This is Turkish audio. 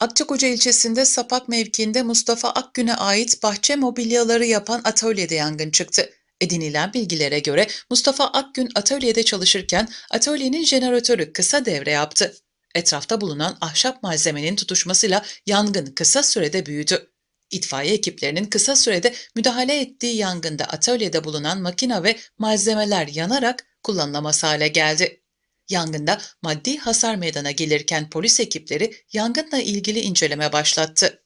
Akçakoca ilçesinde Sapak mevkiinde Mustafa Akgün'e ait bahçe mobilyaları yapan atölyede yangın çıktı. Edinilen bilgilere göre Mustafa Akgün atölyede çalışırken atölyenin jeneratörü kısa devre yaptı. Etrafta bulunan ahşap malzemenin tutuşmasıyla yangın kısa sürede büyüdü. İtfaiye ekiplerinin kısa sürede müdahale ettiği yangında atölyede bulunan makina ve malzemeler yanarak kullanılamaz hale geldi. Yangında maddi hasar meydana gelirken polis ekipleri yangınla ilgili inceleme başlattı.